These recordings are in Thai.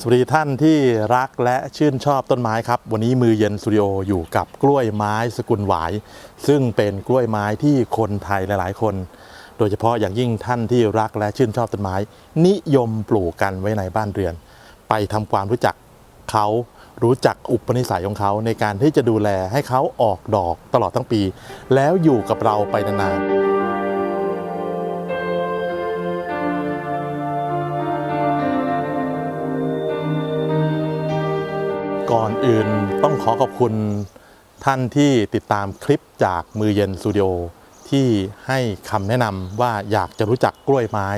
สวัสดีท่านที่รักและชื่นชอบต้นไม้ครับ วันนี้มือเย็นสตูดิโออยู่กับกล้วยไม้สกุลหวาย ซึ่งเป็นกล้วยไม้ที่คนไทยหลาย ๆ คน โดยเฉพาะอย่างยิ่งท่านที่รักและชื่นชอบต้นไม้ นิยมปลูกกันไว้ในบ้านเรือน ไปทำความรู้จักเขารู้จักอุปนิสัยของเขาในการที่จะดูแลให้เขาออกดอกตลอดทั้งปี แล้วอยู่กับเราไปนานๆ ก่อนอื่นต้องขอขอบคุณท่านที่ติดตามคลิปจากมือเย็นสตูดิโอที่ให้คำแนะนำว่าอยากจะรู้จักกล้วยไม้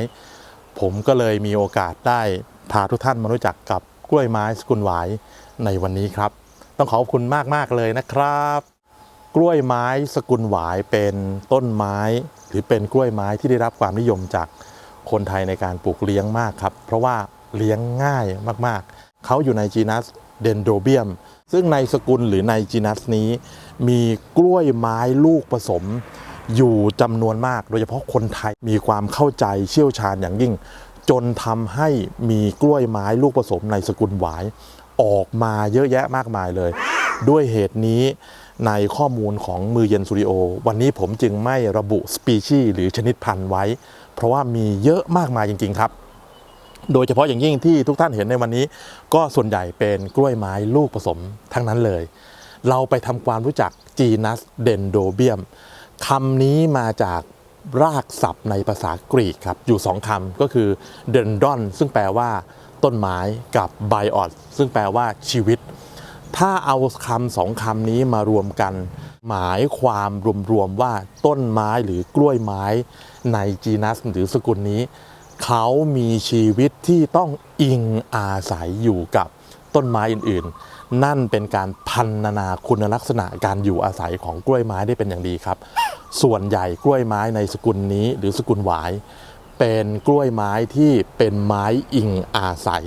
ผมก็เลยมีโอกาสได้พาทุกท่านมารู้จักกับกล้วยไม้สกุลหวายในวันนี้ครับ ต้องขอบคุณมากๆเลยนะครับ กล้วยไม้สกุลหวายเป็นต้นไม้ หรือเป็นกล้วยไม้ที่ได้รับความนิยมจากคนไทยในการปลูกเลี้ยงมากครับ เพราะว่าเลี้ยงง่ายมากๆ เขาอยู่ในจีนัส เดนโดเบียม ซึ่งในสกุลหรือในจีนัสนี้ มีกล้วยไม้ลูกผสม อยู่จำนวนมาก โดยเฉพาะคนไทยมีความเข้าใจเชี่ยวชาญอย่างยิ่ง จนทำให้มีกล้วยไม้ลูกผสมในสกุลหวาย ออกมาเยอะแยะมากมายเลย ด้วยเหตุนี้ในข้อมูลของมือเย็นสตูดิโอ วันนี้ผมจึงไม่ระบุสปีชีส์หรือชนิดพันธุ์ไว้ เพราะว่ามีเยอะมากมายจริง ๆ ครับ โดยเฉพาะอย่างยิ่งที่ทุกท่านเห็นในวันนี้ ก็ส่วนใหญ่เป็นกล้วยไม้ลูกผสมทั้งนั้นเลย เราไปทำความรู้จักจีนัสเดนโดเบียมคำนี้มาจากรากศัพท์ในภาษากรีกครับ อยู่สองคำก็คือเดนดอนซึ่งแปลว่าต้นไม้กับไบออสซึ่งแปลว่าชีวิต ถ้าเอาคำสองคำนี้มารวมกัน หมายความรวมๆว่าต้นไม้หรือกล้วยไม้ในจีนัสหรือสกุลนี้ เขามีชีวิตที่ต้องอิงอาศัยอยู่กับต้นไม้อื่นๆ นั่นเป็นการพันนาคุณลักษณะการอยู่อาศัยของกล้วยไม้ได้เป็นอย่างดีครับ ส่วนใหญ่กล้วยไม้ในสกุลนี้หรือสกุลหวาย เป็นกล้วยไม้ที่เป็นไม้อิงอาศัย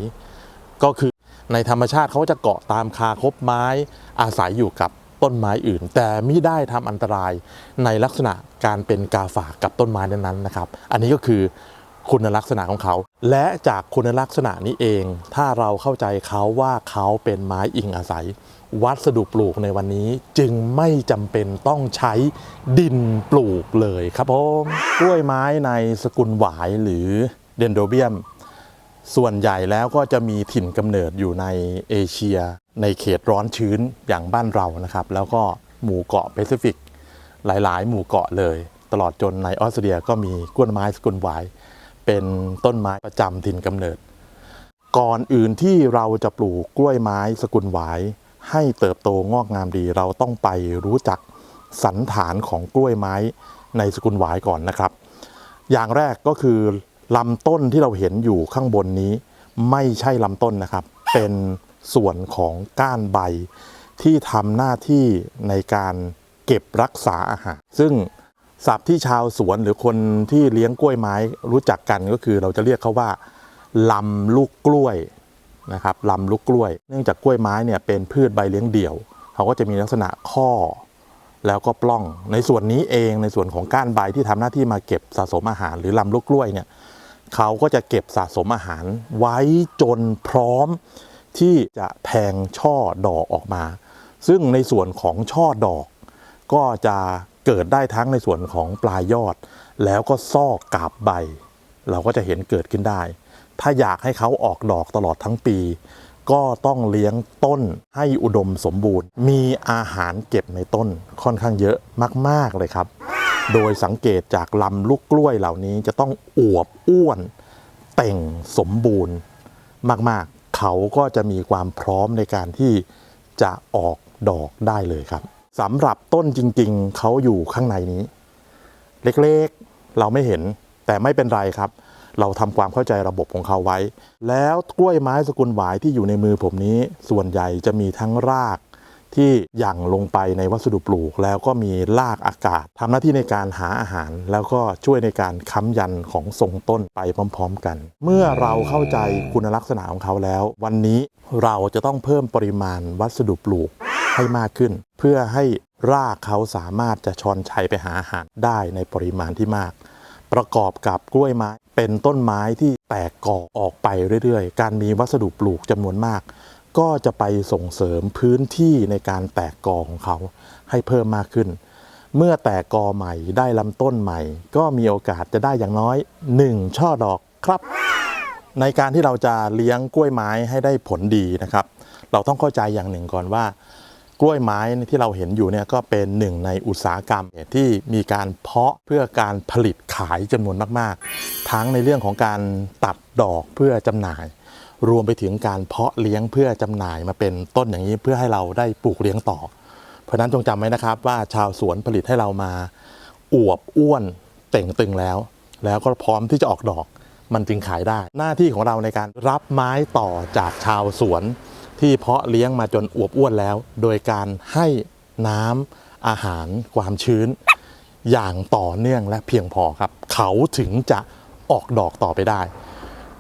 ก็คือในธรรมชาติเขาจะเกาะตามคาคบไม้อาศัยอยู่กับต้นไม้อื่น แต่ไม่ได้ทำอันตรายในลักษณะการเป็นกาฝากกับต้นไม้นั้นๆนะครับ อันนี้ก็คือ คุณลักษณะของเขา และจากคุณลักษณะนี้เอง ถ้าเราเข้าใจเขาว่าเขาเป็นไม้อิงอาศัย วัสดุปลูกในวันนี้จึงไม่จำเป็นต้องใช้ดินปลูกเลยครับผมกล้วยไม้ในสกุลหวายหรือเดนโดเบียม ส่วนใหญ่แล้วก็จะมีถิ่นกำเนิดอยู่ในเอเชีย ในเขตร้อนชื้นอย่างบ้านเรานะครับ แล้วก็หมู่เกาะแปซิฟิก หลาย ๆ หมู่เกาะเลย ตลอดจนในออสเตรเลียก็มีกล้วยไม้สกุลหวาย เป็นต้นไม้ประจำถิ่นกำเนิด ก่อนอื่นที่เราจะปลูกกล้วยไม้สกุลหวาย ให้เติบโตงอกงามดี เราต้องไปรู้จักสันฐานของกล้วยไม้ในสกุลหวายก่อนนะครับ อย่างแรกก็คือลำต้นที่เราเห็นอยู่ข้างบนนี้ ไม่ใช่ลำต้นนะครับ เป็นส่วนของก้านใบที่ทำหน้าที่ในการเก็บรักษาอาหาร ซึ่ง ศัพท์ที่ชาวสวนหรือคนที่เลี้ยงกล้วยไม้รู้จักกันก็คือ เราจะเรียกเขาว่าลำลูกกล้วยนะครับลำลูกกล้วย เนื่องจากกล้วยไม้เนี่ยเป็นพืชใบเลี้ยงเดี่ยว เขาก็จะมีลักษณะข้อ แล้วก็ปล้อง ในส่วนนี้เองในส่วนของก้านใบที่ทำหน้าที่มาเก็บสะสมอาหาร หรือลำลูกกล้วยเนี่ยเขาก็จะเก็บสะสมอาหารไว้จนพร้อมที่จะแทงช่อดอกออกมา ซึ่งในส่วนของช่อดอกก็จะ เกิดได้ทั้งในส่วนของปลายยอด แล้วก็ซอกกาบใบ เราก็จะเห็นเกิดขึ้นได้ ถ้าอยากให้เขาออกดอกตลอดทั้งปี ก็ต้องเลี้ยงต้นให้อุดมสมบูรณ์ มีอาหารเก็บในต้นค่อนข้างเยอะมาก ๆ เลยครับ โดยสังเกตจากลำลูกกล้วยเหล่านี้จะต้องอวบอ้วน เต่งสมบูรณ์มาก ๆ เขาก็จะมีความพร้อมในการที่จะออกดอกได้เลยครับ สำหรับต้นจริง ๆ เขาอยู่ข้างในนี้ เล็กๆเราไม่เห็น แต่ไม่เป็นไรครับ เราทำความเข้าใจระบบของเขาไว้ แล้วกล้วยไม้สกุลหวายที่อยู่ในมือผมนี้ ส่วนใหญ่จะมีทั้งรากที่หยั่งลงไปในวัสดุปลูก แล้วก็มีรากอากาศทำหน้าที่ในการหาอาหาร แล้วก็ช่วยในการค้ำยันของทรงต้นไปพร้อม ๆ กัน เมื่อเราเข้าใจคุณลักษณะของเขาแล้ว วันนี้เราจะต้องเพิ่มปริมาณวัสดุปลูก ให้มากขึ้น เพื่อให้รากเขาสามารถจะชอนชัยไปหาอาหารได้ในปริมาณที่มาก ประกอบกับกล้วยไม้เป็นต้นไม้ที่แตกกอออกไปเรื่อยๆ การมีวัสดุปลูกจำนวนมาก ก็จะไปส่งเสริมพื้นที่ในการแตกกอของเขาให้เพิ่มมากขึ้น เมื่อแตกกอใหม่ได้ลำต้นใหม่ ก็มีโอกาสจะได้อย่างน้อย 1 ช่อดอกครับในการที่เราจะเลี้ยงกล้วยไม้ให้ได้ผลดีนะครับ เราต้องเข้าใจอย่างหนึ่งก่อนว่า กล้วยไม้ที่เราเห็นอยู่เนี่ยก็เป็นหนึ่งในอุตสาหกรรมที่มีการเพาะเพื่อการผลิตขายจำนวนมาก ๆ ทั้งในเรื่องของการตัดดอกเพื่อจำหน่าย รวมไปถึงการเพาะเลี้ยงเพื่อจำหน่ายมาเป็นต้นอย่างนี้เพื่อให้เราได้ปลูกเลี้ยงต่อ เพราะฉะนั้นจงจำไว้นะครับว่าชาวสวนผลิตให้เรามาอวบอ้วนเต่งตึงแล้ว แล้วก็พร้อมที่จะออกดอกมันจึงขายได้ หน้าที่ของเราในการรับไม้ต่อจากชาวสวน ที่เพาะเลี้ยงมาจนอวบอ้วนแล้ว โดยการให้น้ำอาหารความชื้น อย่างต่อเนื่องและเพียงพอครับ เขาถึงจะออกดอกต่อไปได้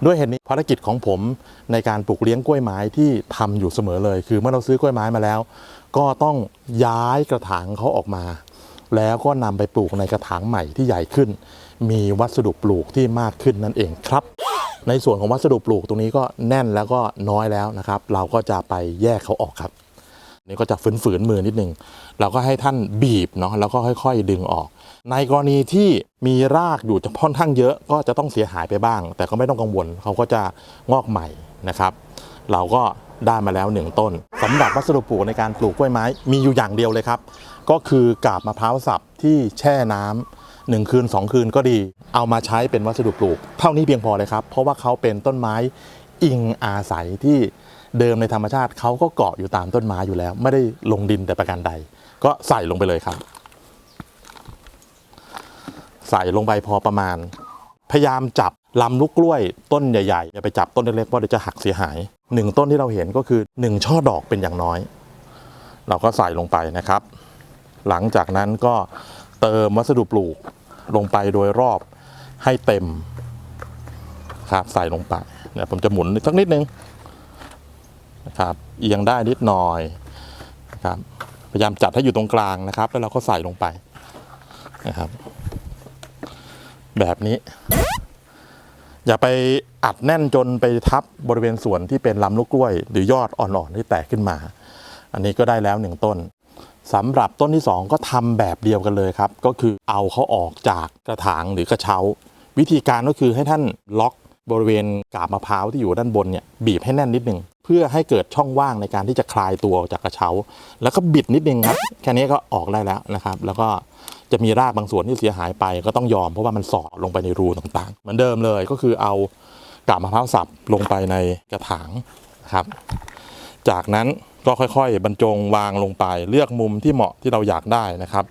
ด้วยเหตุนี้ภารกิจของผมในการปลูกเลี้ยงกล้วยไม้ที่ทำอยู่เสมอเลย คือเมื่อเราซื้อกล้วยไม้มาแล้ว ก็ต้องย้ายกระถางเขาออกมา แล้วก็นำไปปลูกในกระถางใหม่ที่ใหญ่ขึ้น มีวัสดุปลูกที่มากขึ้นนั่นเองครับ ในส่วนของวัสดุปลูกตรงนี้ก็แน่นแล้วก็น้อยแล้วนะครับ เราก็จะไปแยกเขาออกครับนี่ก็จะฝืนฝืนมือนิดนึงเราก็ให้ท่านบีบเนาะแล้วก็ค่อย ๆ ดึงออก ในกรณีที่มีรากอยู่ค่อนข้างเยอะก็จะต้องเสียหายไปบ้าง แต่ก็ไม่ต้องกังวลเขาก็จะงอกใหม่นะครับ เราก็ได้มาแล้วหนึ่งต้น สำหรับวัสดุปลูกในการปลูกกล้วยไม้ มีอยู่อย่างเดียวเลยครับ ก็คือกาบมะพร้าวสับที่แช่น้ำ 1 คืน 2 คืนก็ดี เอามาใช้เป็นวัสดุปลูก เท่านี้เพียงพอเลยครับ เพราะว่าเขาเป็นต้นไม้อิงอาศัยที่เดิมในธรรมชาติเขาก็เกาะอยู่ตามต้นไม้อยู่แล้ว ไม่ได้ลงดินแต่ประการใด ก็ใส่ลงไปเลยครับ ใส่ลงไปพอประมาณ พยายามจับลำลูกกล้วยต้นใหญ่ๆอย่าไปจับต้นเล็กๆเพราะเดี๋ยวจะหักเสียหายหนึ่งต้นที่เราเห็นก็คือหนึ่งช่อดอกเป็นอย่างน้อย เราก็ใส่ลงไปนะครับ หลังจากนั้นก็เติมวัสดุปลูก ลงไปโดยรอบให้เต็มครับใส่ลงไปเนี่ยผมจะหมุนสักนิดนึงนะครับเอียงได้นิดหน่อยนะครับพยายามจัดให้อยู่ตรงกลางนะครับ แล้วเราก็ใส่ลงไปนะครับ แบบนี้ อย่าไปอัดแน่นจนไปทับบริเวณส่วนที่เป็นลำลูกกล้วย หรือยอดอ่อนๆที่แตกขึ้นมา อันนี้ก็ได้แล้วหนึ่งต้น สำหรับต้นที่ 2 ก็ทำแบบเดียวกันเลยครับ ก็คือเอาเขาออกจากกระถางหรือกระเช้า วิธีการก็คือให้ท่านล็อกบริเวณกาบมะพร้าวที่อยู่ด้านบนเนี่ยบีบให้แน่นนิดนึงเพื่อให้เกิดช่องว่างในการที่จะคลายตัวออกจากกระเช้า แล้วก็บิดนิดนึงครับแค่นี้ก็ออกได้แล้วนะครับ แล้วก็จะมีรากบางส่วนที่เสียหายไป ก็ต้องยอมเพราะว่ามันสอดลงไปในรูต่างๆ เหมือนเดิมเลยก็คือเอากาบมะพร้าวสับลงไปในกระถางครับ จากนั้น ก็ค่อยๆ บรรจงวางลงไป เลือกมุมที่เหมาะที่เราอยากได้นะครับ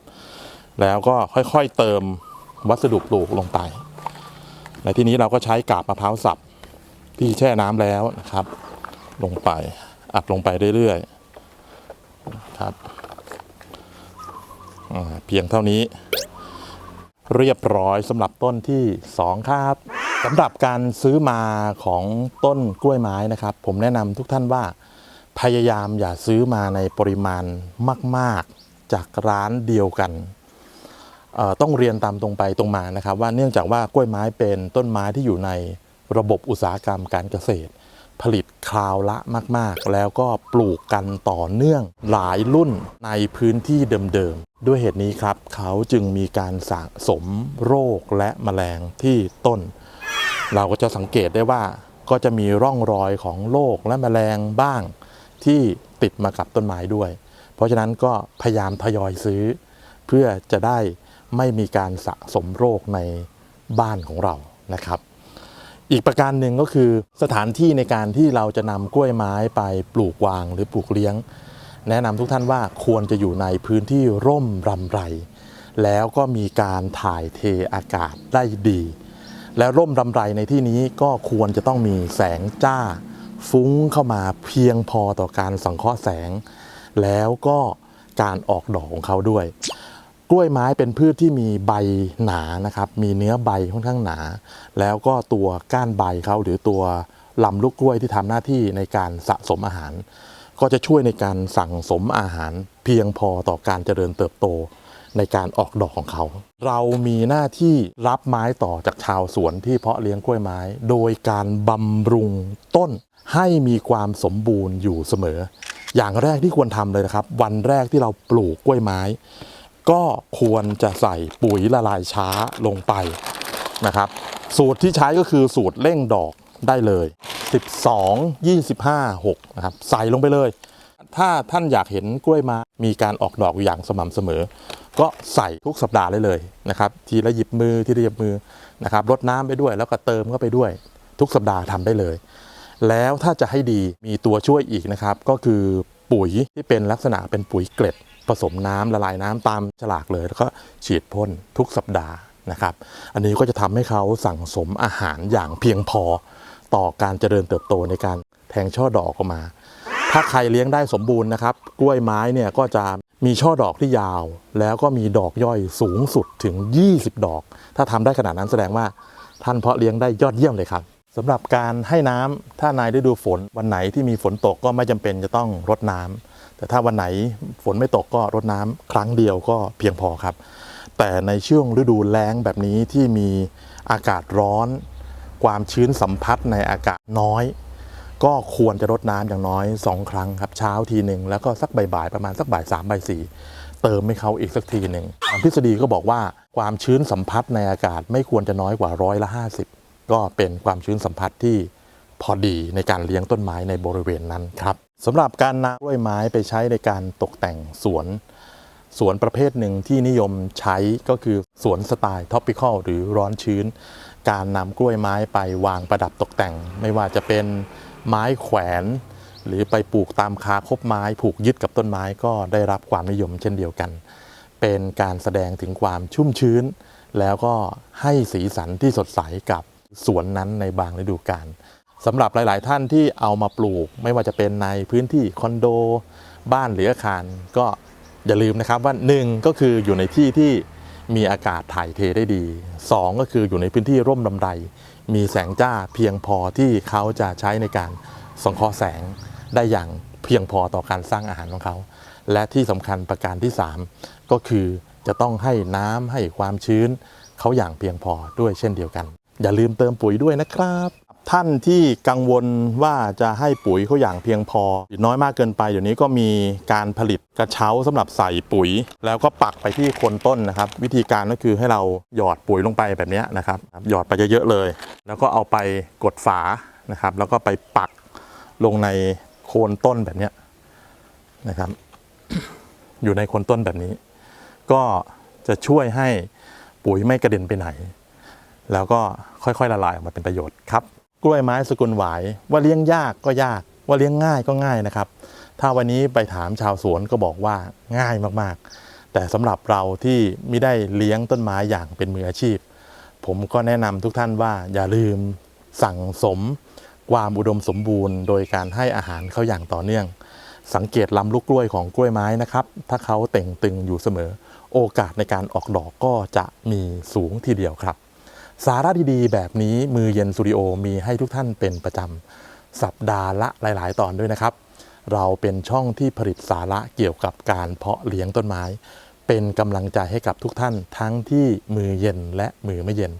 แล้วก็ค่อยๆเติมวัสดุปลูกลงไปในที่นี้เราก็ใช้กาบมะพร้าวสับที่แช่น้ำแล้วนะครับ ลงไปอัดลงไปเรื่อยๆครับเพียงเท่านี้ เรียบร้อยสำหรับต้นที่ 2 ครับสำหรับการซื้อมาของต้นกล้วยไม้นะครับ ผมแนะนำทุกท่านว่า พยายามอย่าซื้อมาในปริมาณมาก ๆ จากร้านเดียวกันต้องเรียนตามตรงไปตรงมานะครับ ว่าเนื่องจากว่ากล้วยไม้เป็นต้นไม้ที่อยู่ในระบบอุตสาหกรรมการเกษตร ผลิตคราวละมาก ๆ แล้วก็ปลูกกันต่อเนื่องหลายรุ่นในพื้นที่เดิม ๆ ด้วยเหตุนี้ครับ เขาจึงมีการสะสมโรคและแมลงที่ต้น เราก็จะสังเกตได้ว่าก็จะมีร่องรอยของโรคและแมลงบ้าง ที่ติดมากับต้นไม้ด้วย เพราะฉะนั้นก็พยายามทยอยซื้อ เพื่อจะได้ไม่มีการสะสมโรคในบ้านของเรานะครับ อีกประการหนึ่งก็คือสถานที่ในการที่เราจะนำกล้วยไม้ไปปลูกวางหรือปลูกเลี้ยง แนะนำทุกท่านว่าควรจะอยู่ในพื้นที่ร่มรำไร แล้วก็มีการถ่ายเทอากาศได้ดี และร่มรำไรในที่นี้ก็ควรจะต้องมีแสงจ้า ฟุ้งเข้ามาเพียงพอต่อการสังเคราะห์แสง แล้วก็การออกดอกของเขาด้วย กล้วยไม้เป็นพืชที่มีใบหนานะครับ มีเนื้อใบค่อนข้างหนา แล้วก็ตัวก้านใบเขาหรือตัวลำลูกกล้วยที่ทำหน้าที่ในการสะสมอาหาร ก็จะช่วยในการสั่งสมอาหาร เพียงพอต่อการเจริญเติบโตในการออกดอกของเขา เรามีหน้าที่รับไม้ต่อจากชาวสวนที่เพาะเลี้ยงกล้วยไม้ โดยการบำรุงต้น ให้มีความสมบูรณ์อยู่เสมอ อย่างแรกที่ควรทำเลยนะครับ วันแรกที่เราปลูกกล้วยไม้ ก็ควรจะใส่ปุ๋ยละลายช้าลงไปนะครับ สูตรที่ใช้ก็คือสูตรเร่งดอกได้เลย 12 25 6นะครับใส่ลงไปเลย ถ้าท่านอยากเห็นกล้วยไม้มีการออกดอกอย่างสม่ำเสมอ ก็ใส่ทุกสัปดาห์ได้เลยนะครับทีละหยิบมือทีละหยิบมือนะครับรดน้ำไปด้วยแล้วก็เติมเข้าไปด้วย ทุกสัปดาห์ทำได้เลย แล้วถ้าจะให้ดีมีตัวช่วยอีกนะครับ ก็คือปุ๋ยที่เป็นลักษณะเป็นปุ๋ยเกล็ด ผสมน้ำละลายน้ำตามฉลากเลย แล้วก็ฉีดพ่นทุกสัปดาห์นะครับ อันนี้ก็จะทำให้เขาสั่งสมอาหารอย่างเพียงพอต่อการเจริญเติบโตในการแทงช่อดอกออกมา ถ้าใครเลี้ยงได้สมบูรณ์นะครับ กล้วยไม้เนี่ยก็จะมีช่อดอกที่ยาว แล้วก็มีดอกย่อยสูงสุดถึง 20 ดอก ถ้าทำได้ขนาดนั้นแสดงว่าท่านเพาะเลี้ยงได้ยอดเยี่ยมเลยครับ สำหรับการให้น้ำถ้านายได้ดูฝนวันไหนที่มีฝนตกก็ไม่จำเป็นจะต้องรดน้ำแต่ถ้าวันไหนฝนไม่ตกก็รดน้ำครั้งเดียวก็เพียงพอครับ แต่ในช่วงฤดูแล้งแบบนี้ที่มีอากาศร้อน ความชื้นสัมผัสในอากาศน้อย ก็ควรจะรดน้ำอย่างน้อย 2 ครั้งครับเช้าทีหนึ่งแล้วก็สักบ่ายๆประมาณสักบ่ายสามบ่ายสี่เติมให้เขาอีกสักทีหนึ่งตามทฤษฎีก็บอกว่าความชื้นสัมผัสในอากาศไม่ควรจะน้อยกว่าร้อยละ50 ก็เป็นความชื้นสัมผัสที่พอดีในการเลี้ยงต้นไม้ในบริเวณนั้นครับสำหรับการนำกล้วยไม้ไปใช้ในการตกแต่งสวน สวนประเภทหนึ่งที่นิยมใช้ก็คือสวนสไตล์ท็อปปิคอลหรือร้อนชื้น การนำกล้วยไม้ไปวางประดับตกแต่ง ไม่ว่าจะเป็นไม้แขวน หรือไปปลูกตามคาคบไม้ผูกยึดกับต้นไม้ก็ได้รับความนิยมเช่นเดียวกัน เป็นการแสดงถึงความชุ่มชื้น แล้วก็ให้สีสันที่สดใสกับ สวนนั้นในบางฤดูกาลสำหรับหลาย ๆ ท่านที่เอามาปลูก ไม่ว่าจะเป็นในพื้นที่คอนโด บ้านหรืออาคาร ก็อย่าลืมนะครับว่า 1 ก็คืออยู่ในที่ที่มีอากาศถ่ายเทได้ดี 2 ก็คืออยู่ในพื้นที่ร่มลำไรมีแสงจ้าเพียงพอที่เขาจะใช้ในการสังเคราะห์แสงได้อย่างเพียงพอต่อการสร้างอาหารของเขา และที่สำคัญประการที่ 3 ก็คือจะต้องให้น้ำให้ความชื้นเขาอย่างเพียงพอด้วยเช่นเดียวกัน อย่าลืมเติมปุ๋ยด้วยนะครับ ท่านที่กังวลว่าจะให้ปุ๋ยเขาอย่างเพียงพอน้อยมากเกินไปเดี๋ยวนี้ก็มีการผลิตกระเช้าสำหรับใส่ปุ๋ย แล้วก็ปักไปที่โคนต้นนะครับ วิธีการก็คือให้เราหยอดปุ๋ยลงไปแบบนี้นะครับหยอดไปเยอะๆเลย แล้วก็เอาไปกดฝานะครับ แล้วก็ไปปักลงในโคนต้นแบบนี้นะครับ อยู่ในโคนต้นแบบนี้ ก็จะช่วยให้ปุ๋ยไม่กระเด็นไปไหน แล้วก็ค่อยๆละลายออกมาเป็นประโยชน์ครับกล้วยไม้สกุลหวายว่าเลี้ยงยากก็ยาก ว่าเลี้ยงง่ายก็ง่ายนะครับ ถ้าวันนี้ไปถามชาวสวนก็บอกว่าง่ายมากๆ แต่สำหรับเราที่ไม่ได้เลี้ยงต้นไม้อย่างเป็นมืออาชีพ ผมก็แนะนำทุกท่านว่าอย่าลืมสั่งสม ความอุดมสมบูรณ์ โดยการให้อาหารเขาอย่างต่อเนื่อง สังเกตลำลูกกล้วยของกล้วยไม้นะครับ ถ้าเขาเต่งตึงอยู่เสมอ โอกาสในการออกดอกก็จะมีสูงทีเดียวครับ สาระดีๆ แบบนี้มือเย็นสตูดิโอมีให้ทุกท่านเป็นประจำ สัปดาห์ละหลาย ๆ ตอนด้วยนะครับ เราเป็นช่องที่ผลิตสาระเกี่ยวกับการเพาะเลี้ยงต้นไม้ เป็นกำลังใจให้กับทุกท่าน ทั้งที่มือเย็นและมือไม่เย็น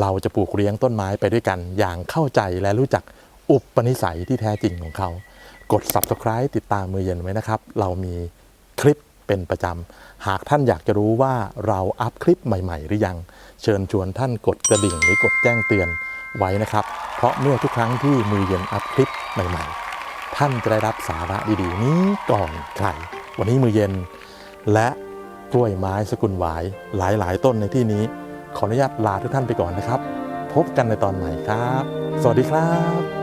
เราจะปลูกเลี้ยงต้นไม้ไปด้วยกัน อย่างเข้าใจและรู้จักอุปนิสัยที่แท้จริงของเขา กด subscribe ติดตามมือเย็นไว้นะครับ เรามีคลิป เป็นประจำ หากท่านอยากจะรู้ว่าเราอัพคลิปใหม่ ๆ หรือยัง เชิญชวนท่านกดกระดิ่งหรือกดแจ้งเตือนไว้นะครับ เพราะเมื่อทุกครั้งที่มือเย็นอัพคลิปใหม่ ๆ ท่านจะได้รับสาระดีๆ นี้ก่อนใคร วันนี้มือเย็น และกล้วยไม้สกุลหวายหลายๆ ต้นในที่นี้ ขออนุญาตลาทุกท่านไปก่อนนะครับ พบกันในตอนใหม่ครับ สวัสดีครับ